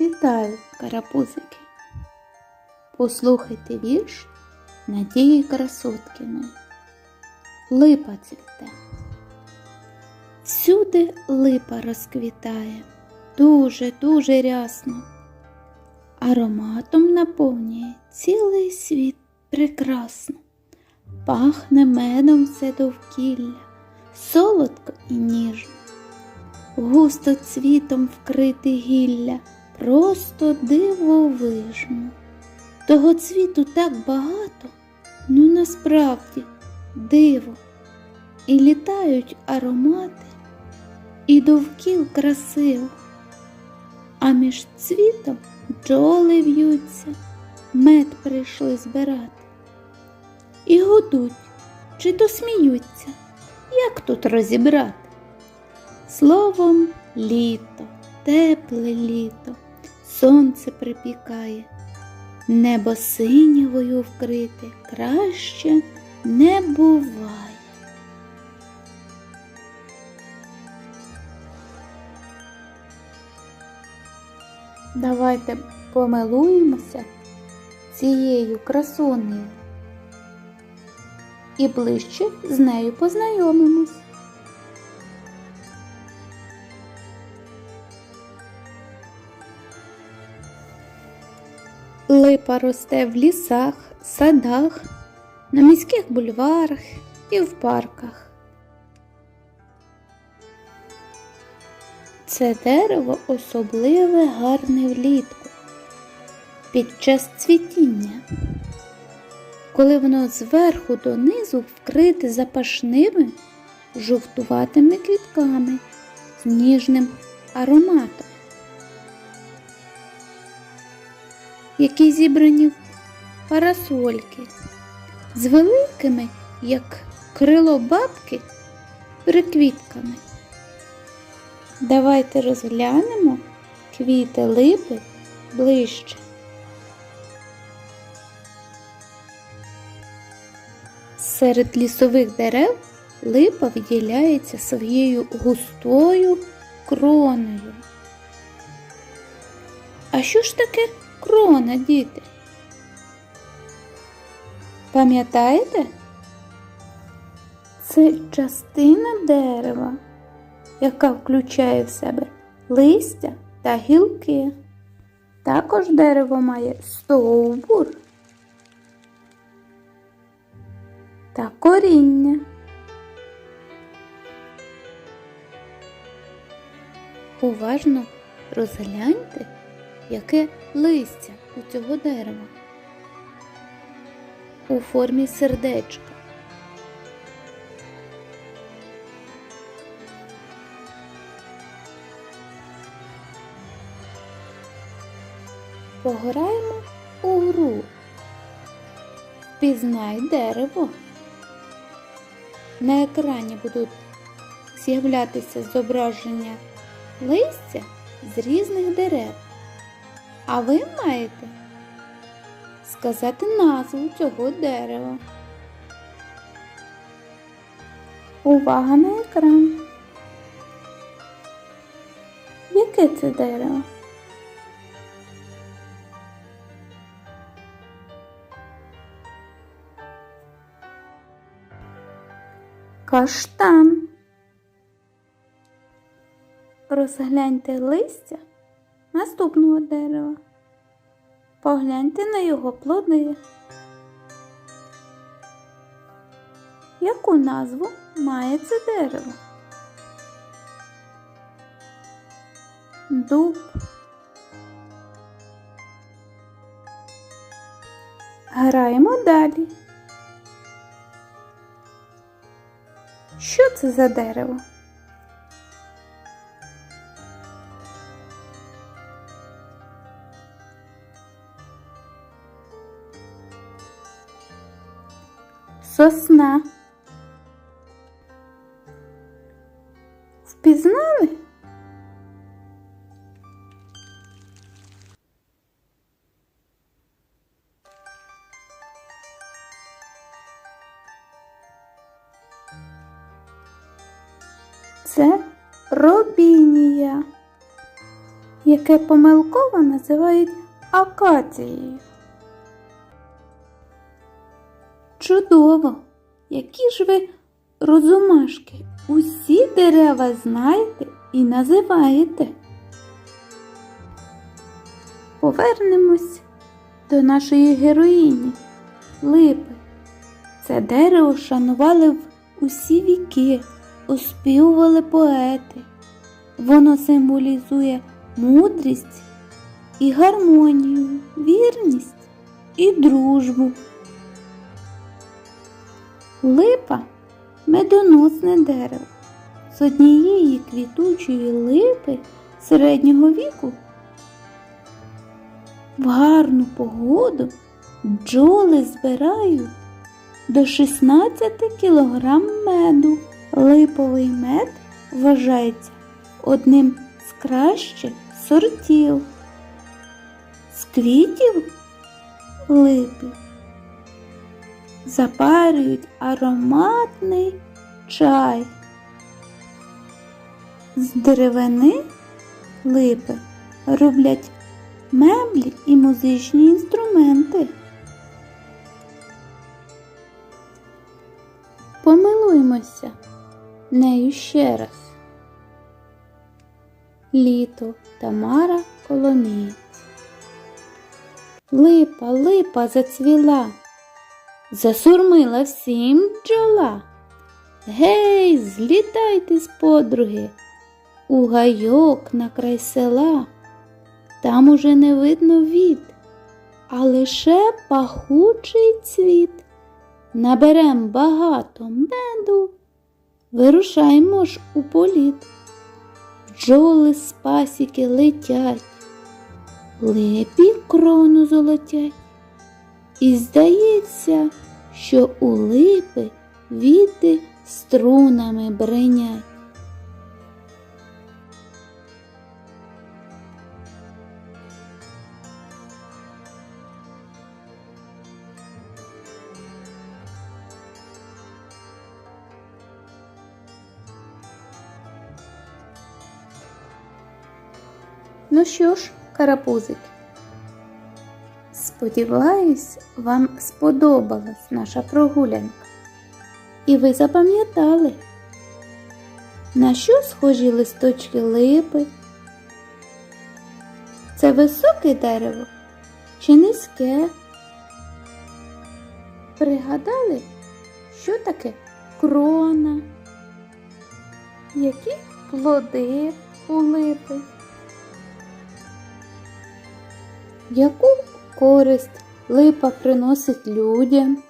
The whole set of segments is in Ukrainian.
Вітаю, карапузики! Послухайте вірш Надії Красоткіної. Липа цвіте. Всюди липа розквітає, дуже-дуже рясно. Ароматом наповнює цілий світ прекрасно. Пахне медом все довкілля, солодко і ніжно. Густо цвітом вкрите гілля, просто дивовижно. Того цвіту так багато, ну насправді диво. І літають аромати, і довкіл красиво, а між цвітом бджоли в'ються, мед прийшли збирати. І гудуть, чи то сміються, як тут розібрати? Словом, літо, тепле літо, сонце припікає, небо синєвою вкрите краще не буває. Давайте помилуємося цією красунею і ближче з нею познайомимось. Липа росте в лісах, садах, на міських бульварах і в парках. Це дерево особливе гарне влітку під час цвітіння, коли воно зверху донизу вкрите запашними жовтуватими квітками з ніжним ароматом. Які зібрані в парасольки з великими, як крило бабки, приквітками. Давайте розглянемо квіти липи ближче. Серед лісових дерев липа виділяється своєю густою кроною. А що ж таке крона, діти? Пам'ятаєте? Це частина дерева, яка включає в себе листя та гілки. Також дерево має стовбур та коріння. Уважно розгляньте, яке листя у цього дерева у формі сердечка. Пограємо у гру. Пізнай дерево. На екрані будуть з'являтися зображення листя з різних дерев. А ви маєте сказати назву цього дерева. Увага на екран. Яке це дерево? Каштан. Розгляньте листя наступного дерева. Погляньте на його плоди. Яку назву має це дерево? Дуб. Граємо далі. Що це за дерево? Сосна. Впізнали? Це робінія. яке помилково називають акацією. Чудово! Які ж ви розумашки! Усі дерева знаєте і називаєте. Повернемось до нашої героїні липи. Це дерево шанували в усі віки, оспівували поети. Воно символізує мудрість і гармонію, вірність і дружбу. Липа медоносне дерево. З однієї квітучої липи середнього віку в гарну погоду бджоли збирають до 16 кг меду. Липовий мед вважається одним з кращих сортів. З квітів липи запарюють ароматний чай. З деревини липи роблять меблі і музичні інструменти. Помилуймося нею ще раз. Літо Тамара Коломієць. Липа, липа зацвіла, засурмила всім бджола. Гей, злітайте з подруги, у гайок на край села. Там уже не видно від, а лише пахучий цвіт. Наберем багато меду, вирушаймо ж у політ. Бджоли з пасіки летять, липі крону золотять. І здається, що у липи віти струнами бринять. Ну що ж, карапузики, сподіваюсь, вам сподобалась наша прогулянка. І ви запам'ятали, на що схожі листочки липи? Це високе дерево чи низьке? Пригадали, що таке крона? Які плоди у липи? Яку користь липа приносить людям?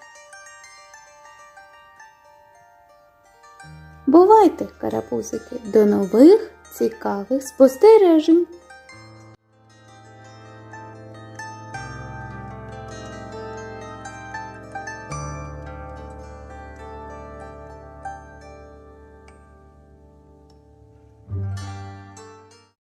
Бувайте, карапузики, до нових цікавих спостережень!